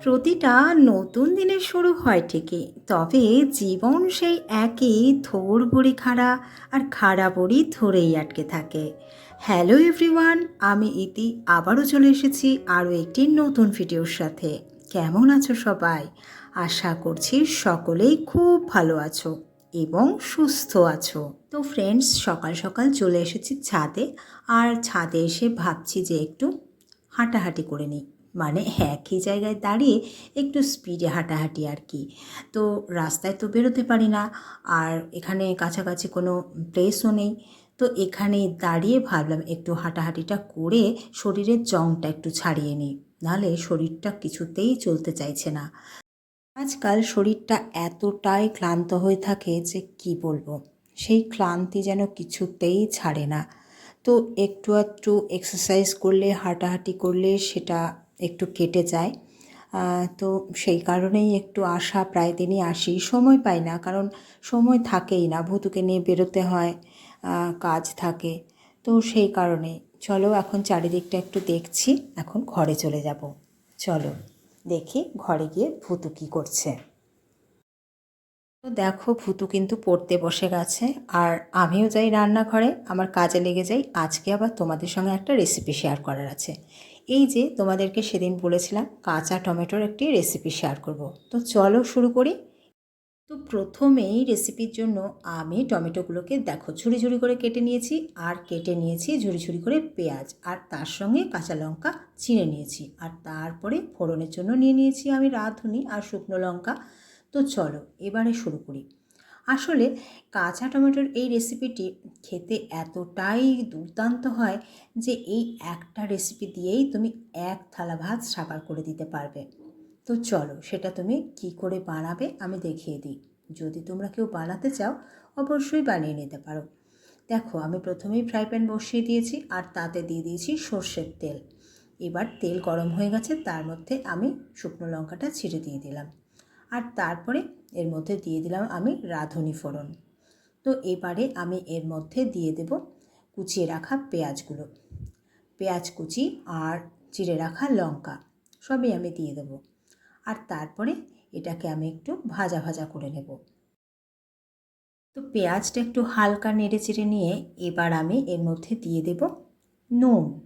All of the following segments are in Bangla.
প্রতিটা নতুন দিনের শুরু হয় ঠিকই, তবে জীবন সেই একই থোর বড়ি খাড়া আর খাড়া বড়ি ধরেই আটকে থাকে। হ্যালো এভরিওয়ান আমি ইতি, আবারও চলে এসেছি আরও একটি নতুন ভিডিওর সাথে। কেমন আছো সবাই? আশা করছি সকলেই খুব ভালো আছো এবং সুস্থ আছো। তো ফ্রেন্ডস সকাল সকাল চলে এসেছি ছাদে, আর ছাদে এসে ভাবছি যে একটু হাঁটাহাঁটি করে নিই। মানে একই জায়গায় দাঁড়িয়ে একটু স্পিডে হাঁটাহাঁটি আর কি। তো রাস্তায় তো বেরোতে পারি না, আর এখানে কাছাকাছি কোনো প্লেসও নেই। তো এখানে দাঁড়িয়ে ভাবলাম একটু হাঁটাহাঁটিটা করে শরীরের জংটা একটু ছাড়িয়ে নিই, নাহলে শরীরটা কিছুতেই চলতে চাইছে না। আজকাল শরীরটা এতটাই ক্লান্ত হয়ে থাকে যে কি বলব, সেই ক্লান্তি যেন কিছুতেই ছাড়ে না। তো একটু একটু এক্সারসাইজ করলে, হাঁটাহাঁটি করলে সেটা একটু কেটে যায়। তো সেই কারণেই একটু আসা প্রায় দিনই আসি। সময় পাই না, কারণ সময় থাকেই না। ভুতুকে নিয়ে বেরোতে হয় কাজ থাকে। তো সেই কারণে চলো এখন চারিদিকটা একটু দেখছি। এখন ঘরে চলে যাব। চলো দেখি ঘরে গিয়ে ভুতু কী করছে। তো দেখো ভুতু কিন্তু পড়তে বসে গেছে। আর আমিও যাই রান্নাঘরে। আমার কাজে লেগে যাই। আজকে আবার তোমাদের সঙ্গে একটা রেসিপি শেয়ার করার আছে। এই যে তোমাদেরকে সেদিন বলেছিলাম কাঁচা টমেটোর একটি রেসিপি শেয়ার করব। তো চলো শুরু করি। তো প্রথমেই রেসিপির জন্য আমি টমেটোগুলোকে দেখো ঝুড়ি ঝুড়ি করে কেটে নিয়েছি আর কেটে নিয়েছি ঝুড়ি ঝুড়ি করে পেঁয়াজ আর তার সঙ্গে কাঁচা লঙ্কা চিড়ে নিয়েছি আর তারপরে ফোড়নের জন্য নিয়ে নিয়েছি আমি রাঁধুনি আর শুকনো লঙ্কা। তো চলো এবারে শুরু করি। আসলে কাঁচা টমেটোর এই রেসিপিটি খেতে এতটাই দুর্দান্ত হয় যে এই একটা রেসিপি দিয়েই তুমি এক থালা ভাত সাবার করে দিতে পারবে। তো চলো, সেটা তুমি কি করে বানাবে আমি দেখিয়ে দিই। যদি তোমরা কেউ বানাতে চাও, অবশ্যই বানিয়ে নিতে পারো। দেখো, আমি প্রথমেই ফ্রাই প্যান বসিয়ে দিয়েছি আর তাতে দিয়ে দিয়েছি সর্ষের তেল। এবার তেল গরম হয়ে গেছে, তার মধ্যে আমি শুকনো লঙ্কাটা ছিঁড়ে দিয়ে দিলাম। আর তারপরে এর মধ্যে দিয়ে দিলাম আমি রাঁধুনি ফোড়ন। তো এবারে আমি এর মধ্যে দিয়ে দেব কুচিয়ে রাখা পেঁয়াজগুলো। পেঁয়াজ কুচি আর চিড়ে রাখা লঙ্কা, সবই আমি দিয়ে দেব। আর তারপরে এটাকে আমি একটু ভাজা ভাজা করে নেব। তো পেঁয়াজটা একটু হালকা নেড়ে চেড়ে নিয়ে এবার আমি এর মধ্যে দিয়ে দেব নুন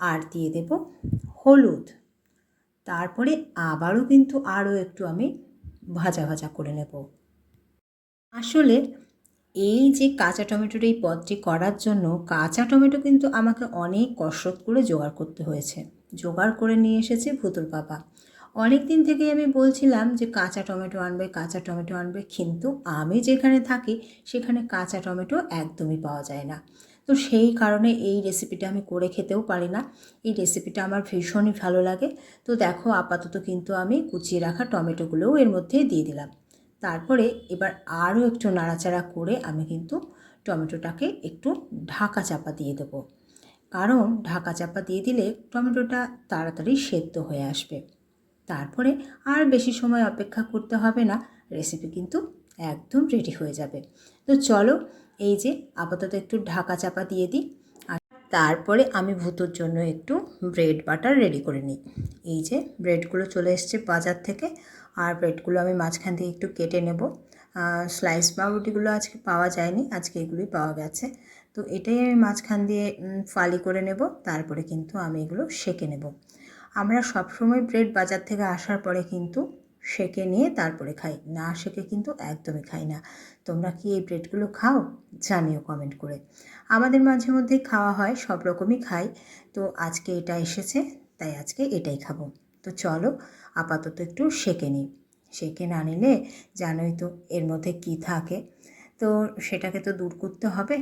আর দিয়ে দেব হলুদ। তারপরে আবারও কিন্তু আরও একটু আমি ভাজা ভাজা করে নেব। আসলে এই যে কাঁচা টমেটোর এই পদটি করার জন্য কাঁচা টমেটো কিন্তু আমাকে অনেক কসরত করে জোগাড় করতে হয়েছে। জোগাড় করে নিয়ে এসেছে ভুতুর বাবা অনেক দিন থেকেই আমি বলছিলাম যে কাঁচা টমেটো আনবে, কাঁচা টমেটো আনবে, কিন্তু আমি যেখানে থাকি সেখানে কাঁচা টমেটো একদমই পাওয়া যায় না। তো সেই কারণে এই রেসিপিটা আমি করে খেতেও পারি না। এই রেসিপিটা আমার ভীষণই ভালো লাগে। তো দেখো, আপাতত কিন্তু আমি কুচিয়ে রাখা টমেটোগুলোও এর মধ্যে দিয়ে দিলাম। তারপরে এবার আরও একটু নাড়াচাড়া করে আমি কিন্তু টমেটোটাকে একটু ঢাকা চাপা দিয়ে দেবো। কারণ ঢাকা চাপা দিয়ে দিলে টমেটোটা তাড়াতাড়ি সেদ্ধ হয়ে আসবে। তারপরে আর বেশি সময় অপেক্ষা করতে হবে না। রেসিপি কিন্তু একদম রেডি হয়ে যাবে। তো চলো এই যে আপাতত একটু ঢাকা চাপা দিয়ে দিই আর তারপরে আমি ভুতুর জন্য একটু ব্রেড বাটার রেডি করে নিই। এই যে ব্রেডগুলো চলে এসছে বাজার থেকে আর ব্রেডগুলো আমি মাঝখান থেকে একটু কেটে নেব। স্লাইস পাউরুটিগুলো আজকে পাওয়া যায়নি, আজকে এগুলোই পাওয়া গেছে। তো এটাই আমি মাঝখান দিয়ে ফালি করে নেব, তারপরে কিন্তু আমি এগুলো সেকে নেব। আমরা সবসময় ব্রেড বাজার থেকে আসার পরে কিন্তু সেকে নিয়ে তারপরে খাই। না সেকে কিন্তু একদমই খাই না। তোমরা কি এই ব্রেডগুলো খাও? জানিও কমেন্ট করে। আমাদের মাঝে মধ্যেই খাওয়া হয়, সব রকমই খাই। তো আজকে এটা এসেছে, তাই আজকে এটাই খাব। তো চলো, আপাতত একটু সেকে নিই। সেকে না নিলে জানোই তো এর মধ্যে কি থাকে। তো সেটাকে তো দূর করতে হবে।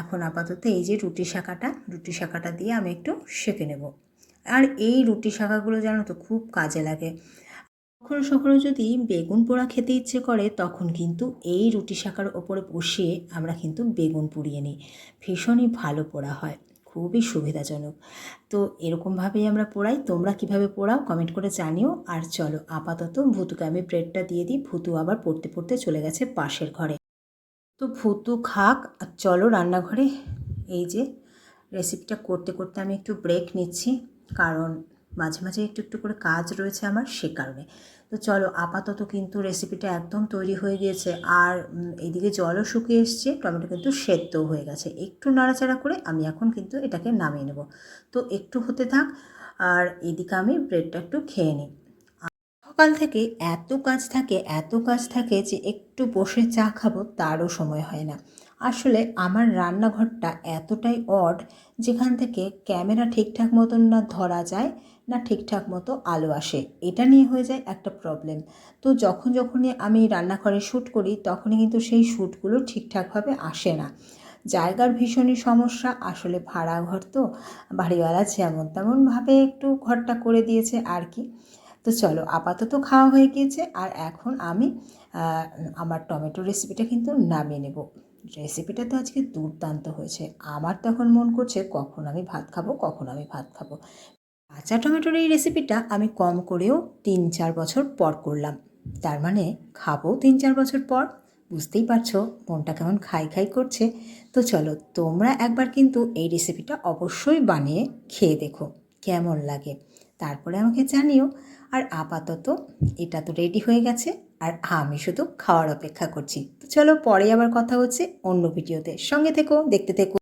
এখন আপাতত এই যে রুটি শাঁখাটা রুটি শাঁখাটা দিয়ে আমি একটু সেকে নেব। আর এই রুটি শাঁখাগুলো জানো তো খুব কাজে লাগে। কখনো সখনো যদি বেগুন পোড়া খেতে ইচ্ছে করে, তখন কিন্তু এই রুটি শাঁখার ওপরে বসিয়ে আমরা কিন্তু বেগুন পুড়িয়ে নিই। ভীষণই ভালো পোড়া হয়, খুবই সুবিধাজনক। তো এরকমভাবেই আমরা পোড়াই। তোমরা কীভাবে পোড়াও কমেন্ট করে জানিও। আর চলো, আপাতত ভুতুকে আমি ব্রেডটা দিয়ে দিই। ভুতু আবার পড়তে পড়তে চলে গেছে পাশের ঘরে। তো ভুতু খাক, আর চলো রান্নাঘরে। এই যে রেসিপিটা করতে করতে আমি একটু ব্রেক নিচ্ছি। কারণ মাঝে মাঝে একটু একটু করে কাজ রয়েছে আমার, সে কারণে। তো চলো আপাতত কিন্তু রেসিপিটা একদম তৈরি হয়ে গিয়েছে। আর এদিকে জলও শুকিয়ে এসছে, টমেটো কিন্তু সেদ্ধও হয়ে গেছে। একটু নাড়াচাড়া করে আমি এখন কিন্তু এটাকে নামিয়ে নেব। তো একটু হতে থাক, আর এদিকে আমি ব্রেডটা একটু খেয়ে নিই। সকাল থেকে এত কাজ থাকে, এত কাজ থাকে যে একটু বসে চা খাব তারও সময় হয় না। আসলে আমার রান্নাঘরটা এতটাই অড যেখান থেকে ক্যামেরা ঠিকঠাক মতন না ধরা যায় না ঠিকঠাক মতো আলো আসে। এটা নিয়ে হয়ে যায় একটা প্রবলেম তো যখন যখনই আমি রান্নাঘরে শ্যুট করি, তখনই কিন্তু সেই শ্যুটগুলো ঠিকঠাকভাবে আসে না। জায়গার ভীষণই সমস্যা, আসলে ভাড়া ঘর তো, বাড়িওয়ালা যেমন তেমনভাবে একটু ঘরটা করে দিয়েছে আর কি। তো চলো, আপাতত খাওয়া হয়ে গিয়েছে আর এখন আমি আমার টমেটো রেসিপিটা কিন্তু নামিয়ে নেব। রেসিপিটা তো আজকে দুর্দান্ত হয়েছে। আমার তখন মন করছে কখন আমি ভাত খাব, কখন আমি ভাত খাব। কাঁচা টমেটোর এই রেসিপিটা আমি কম করেও তিন চার বছর পর করলাম। তার মানে খাব তিন চার বছর পর। বুঝতেই পারছ, মনটা কেমন খাই খাই করছে। তো চলো, তোমরা একবার কিন্তু এই রেসিপিটা অবশ্যই বানিয়ে খেয়ে দেখো, কেমন লাগে। তারপরে আমাকে জানিও। আর আপাতত এটা তো রেডি হয়ে গেছে, আর আমি শুধু খাওয়ার অপেক্ষা করছি। তো চলো, পরে আবার কথা হচ্ছে অন্য ভিডিওতে সঙ্গে থেকো, দেখতে থেকো।